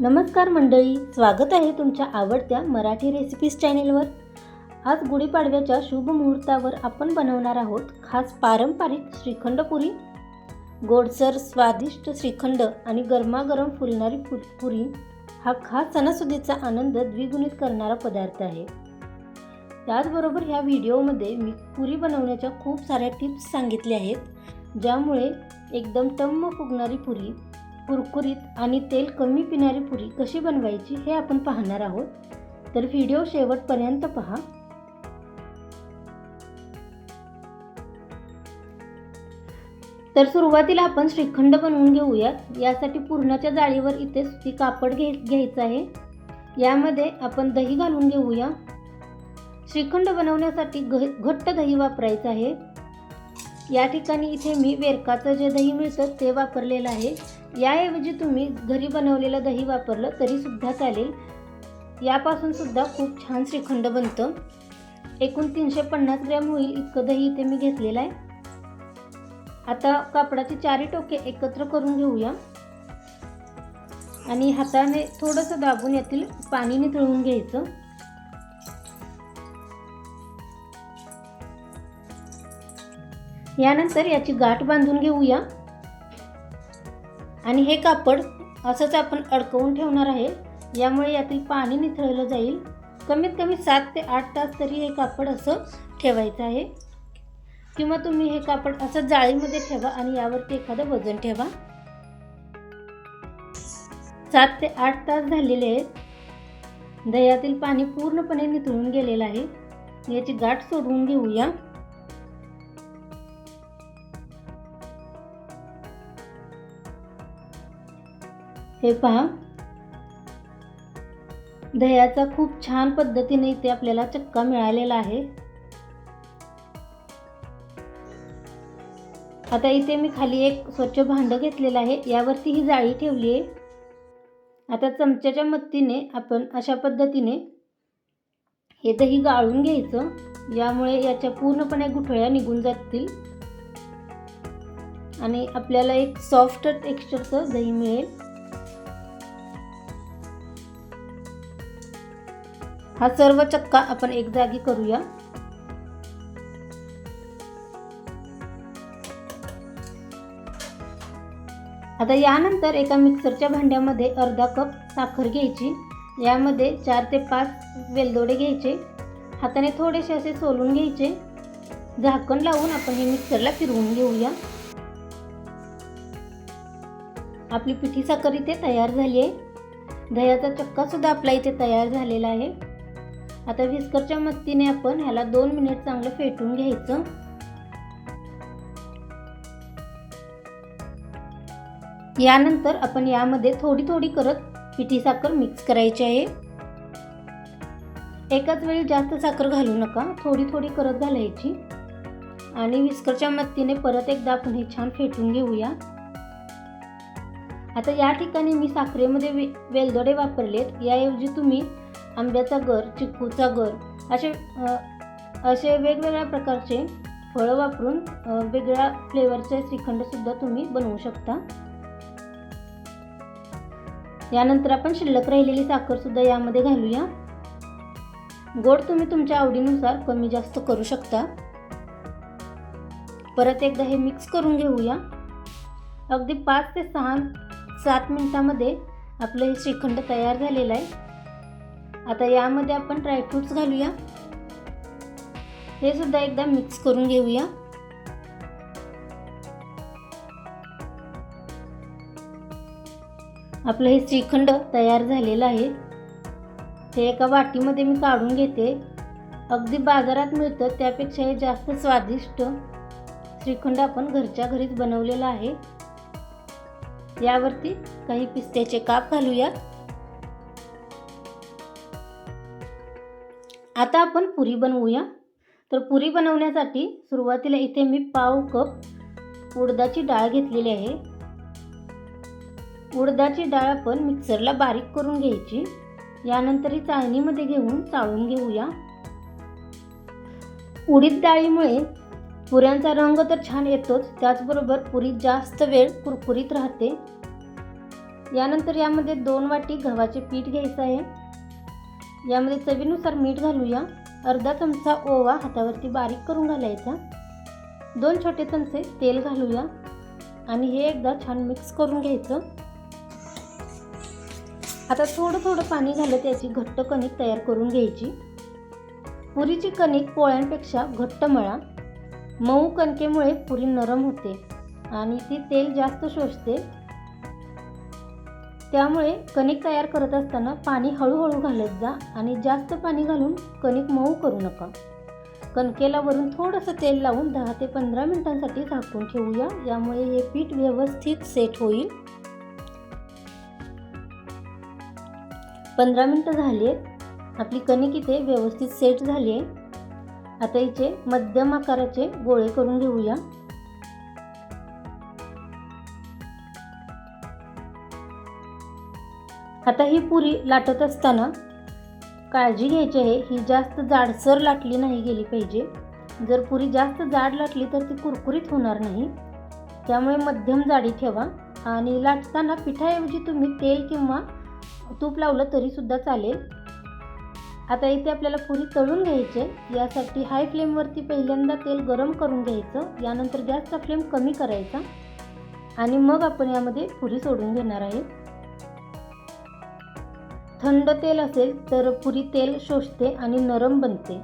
नमस्कार मंडळी स्वागत आहे तुमच्या आवडत्या मराठी रेसिपीज चॅनेलवर आज गुढीपाडव्याच्या शुभ मुहूर्तावर आपण बनवणार आहोत खास पारंपरिक श्रीखंड पुरी गोडसर स्वादिष्ट श्रीखंड आणि गरमागरम फुलणारी पु पुरी हा खास सणासुदीचा आनंद द्विगुणित करणारा पदार्थ आहे. त्याचबरोबर ह्या व्हिडिओमध्ये मी पुरी बनवण्याच्या खूप साऱ्या टिप्स सांगितल्या आहेत ज्यामुळे एकदम टम्म फुगणारी पुरी कुरकुरीत आणि तेल कमी पिणारी पुरी कशी बनवायची हे आपण पाहणार आहोत. तर व्हिडिओ शेवटपर्यंत पहा. तर सुरुवातीला आपण श्रीखंड बनवून घेऊयात. यासाठी पूर्णाच्या जाळीवर इथे सुती कापड घे घ्यायचं आहे. यामध्ये आपण दही घालून घेऊया. श्रीखंड बनवण्यासाठी घ घट्ट दही वापरायचं आहे. या ठिकाणी इथे मी वेरकाचं जे दही मिळतं ते वापरलेलं आहे. याऐवजी तुम्ही घरी बनवलेलं दही वापरलं तरीसुद्धा चालेल. यापासून सुद्धा खूप छान श्रीखंड बनतं. एकूण तीनशे पन्नास ग्रॅम होईल इतकं दही इथे मी घेतलेलं आहे. आता कापडाचे चारी टोके एकत्र करून घेऊया. आणि हाताने थोडंसं दाबून यातील पाणी निथळून घ्यायचं. यानंतर याची गाठ बांधून घेऊया. आणि हे कापड असंच आपण अडकवून ठेवणार आहे. यामुळे यातील पाणी निथळलं जाईल. कमीत कमी सात ते आठ तास तरी हे कापड असं ठेवायचं आहे. किंवा तुम्ही हे कापड असं जाळीमध्ये ठेवा आणि यावरती एखादं वजन ठेवा. सात ते आठ तास झालेले आहेत. दह्यातील पाणी पूर्णपणे निथळून गेलेलं आहे. याची गाठ सोडवून घेऊया. हे पहा. दह्याचा खूप छान पद्धतीने इथे आपल्याला चक्का मिळालेला आहे. आता इथे मी खाली एक स्वच्छ भांडं घेतलेलं आहे. यावरती ही जाळी ठेवली आहे. आता चमच्याच्या मदतीने आपण अशा पद्धतीने हे दही गाळून घ्यायचं. यामुळे याच्या पूर्णपणे गुठळ्या निघून जातील. आणि आपल्याला एक सॉफ्ट टेक्स्चरचं दही मिळेल. हा सर्व चक्का आपण एक जागी करूया. आता यानंतर एका मिक्सरच्या भांड्यामध्ये अर्धा कप साखर घ्यायची. यामध्ये चार ते पाच वेलदोडे घ्यायचे. हाताने थोडेसे असे सोलून घ्यायचे. झाकण लावून आपण हे मिक्सरला फिरवून घेऊया. आपली पिठी साखर इथे तयार झाली आहे. दह्याचा चक्का सुद्धा आपला इथे तयार झालेला आहे. आता विस्करच्या मदतीने आपण ह्याला दोन मिनिट चांगलं फेटून घ्यायचं. यानंतर आपण यामध्ये थोडी थोडी करत पिठी साखर मिक्स करायची आहे. एकाच वेळी जास्त साखर घालू नका थोडी थोडी करत घालायची. आणि विस्करच्या मदतीने परत एकदा आपण हे छान फेटून घेऊया. आता या ठिकाणी मी साखरेमध्ये वे वेलदोडे वापरलेत. याऐवजी तुम्ही आंब्याचा गर चिक्कूचा गर असे असे वेगवेगळ्या प्रकारचे फळं वापरून वेगळ्या फ्लेवरचे श्रीखंडसुद्धा तुम्ही बनवू शकता. यानंतर आपण शिल्लक राहिलेली साखरसुद्धा यामध्ये घालूया. गोड तुम्ही तुमच्या आवडीनुसार कमी जास्त करू शकता. परत एकदा हे मिक्स करून घेऊया. अगदी पाच ते सहा सात मिनिटामध्ये आपलं हे श्रीखंड तयार झालेलं आहे. आता यामध्ये आपण ड्रायफ्रूट्स घालूया. हे सुद्धा एकदा मिक्स करून घेऊया. आपलं हे श्रीखंड तयार झालेलं आहे. हे एका वाटीमध्ये मी काढून घेते. अगदी बाजारात मिळतं त्यापेक्षा हे जास्त स्वादिष्ट श्रीखंड आपण घरच्या घरीच बनवलेलं आहे. यावरती काही पिस्त्याचे काप घालूयात आता आपण पुरी बनवूया. तर पुरी बनवण्यासाठी सुरुवातीला इथे मी पाव कप उडदाची डाळ घेतलेली आहे. उडदाची डाळ आपण मिक्सरला बारीक करून घ्यायची. यानंतर ही चाळणीमध्ये घेऊन चाळून घेऊया. उडीद डाळीमुळे पुऱ्यांचा रंग तर छान येतोच त्याचबरोबर पुरी जास्त वेळ कुरकुरीत राहते. यानंतर यामध्ये दोन वाटी गव्हाचे पीठ घ्यायचं आहे. यामध्ये चवीनुसार मीठ घालूया. अर्धा चमचा ओवा हातावरती बारीक करून घालायचा. दोन छोटे चमचे तेल घालूया. आणि हे एकदा छान मिक्स करून घ्यायचं. आता थोडं थोडं पाणी घालत याची घट्ट कणिक तयार करून घ्यायची. पुरीची कणिक पोळ्यांपेक्षा घट्ट मळा. मऊ कणकेमुळे पुरी नरम होते. आणि ती तेल जास्त शोषते. त्यामुळे कणिक तयार करत असताना पाणी हळूहळू घालत जा आणि जास्त पाणी घालून कणिक मऊ करू नका. कणकेला वरून थोडंसं तेल लावून दहा ते पंधरा मिनिटांसाठी झाकून ठेवूया. यामुळे हे पीठ व्यवस्थित सेट होईल. पंधरा मिनटं झाली आहेत. आपली कणिक इथे व्यवस्थित सेट झाली आहे. आता इथे मध्यम आकाराचे गोळे करून घेऊया. आता ही पुरी लाटत असताना काळजी घ्यायची आहे. ही जास्त जाडसर लाटली नाही गेली पाहिजे. जर पुरी जास्त जाड लाटली तर ती कुरकुरीत होणार नाही. त्यामुळे मध्यम जाडी ठेवा आणि लाटताना पिठाऐवजी तुम्ही तेल किंवा तूप लावलं तरीसुद्धा चालेल. आता इथे आपल्याला पुरी तळून घ्यायचे यासाठी हाय फ्लेमवरती पहिल्यांदा तेल गरम करून घ्यायचं. यानंतर गॅसचा फ्लेम कमी करायचा. आणि मग आपण यामध्ये पुरी सोडून घेणार आहे. थंड तेल असेल तर पुरी तेल शोषते आणि नरम बनते.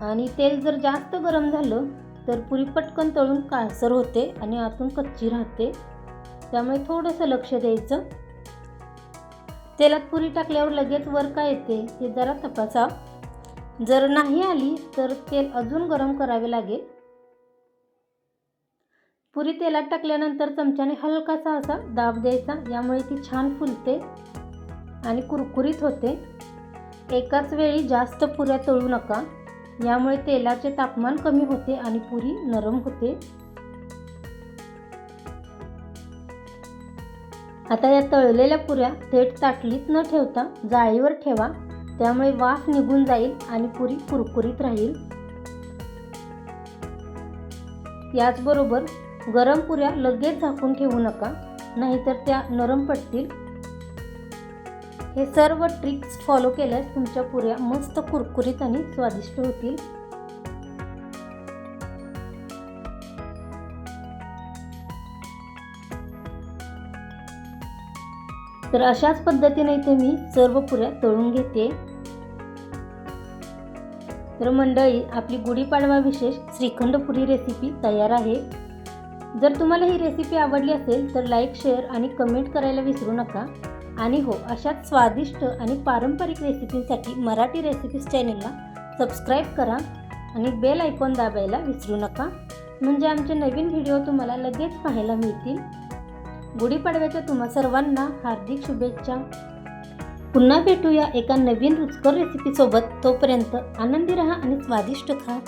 आणि तेल जर जास्त गरम झालं तर पुरी पटकन तळून काळसर होते आणि आतून कच्ची राहते. त्यामुळे थोडंसं लक्ष द्यायचं. तेलात पुरी टाकल्यावर लगेच वर काय येते हे जरा तपासा. जर नाही आली तर तेल अजून गरम करावे लागेल. पुरी तेलात टाकल्यानंतर चमच्याने हलकासा असा दाब द्यायचा यामुळे ती छान फुलते. आणि कुरकुरीत होते. एकाच वेळी जास्त पुऱ्या तळू नका. यामुळे तेलाचे तापमान कमी होते आणि पुरी नरम होते. आता या तळलेल्या पुऱ्या थेट ताटलीत न ठेवता जाळीवर ठेवा. त्यामुळे वाफ निघून जाईल आणि पुरी कुरकुरीत राहील. याचबरोबर गरम पुऱ्या लगेच झाकून ठेवू नका नाहीतर त्या नरम पडतील. हे सर्व ट्रिक्स फॉलो केल्यास तुमच्या पुऱ्या मस्त कुरकुरीत आणि स्वादिष्ट होतील. तर अशाच पद्धतीने इथे मी सर्व पुऱ्या तळून घेते. तर मंडळी आपली गुढीपाडवा विशेष श्रीखंड पुरी रेसिपी तयार आहे. जर तुम्हाला ही रेसिपी आवडली असेल तर लाईक शेअर आणि कमेंट करायला विसरू नका. आणि हो अशाच स्वादिष्ट आणि पारंपरिक रेसिपीसाठी मराठी रेसिपीज चॅनलला सबस्क्राईब करा आणि बेल आयकॉन दाबायला विसरू नका. म्हणजे आमचे नवीन व्हिडिओ तुम्हाला लगेच पाहायला मिळतील. गुढीपाडव्याच्या तुम्हा सर्वांना हार्दिक शुभेच्छा. पुन्हा भेटूया एका नवीन रुचकर रेसिपीसोबत. तोपर्यंत आनंदी रहा आणि स्वादिष्ट खा.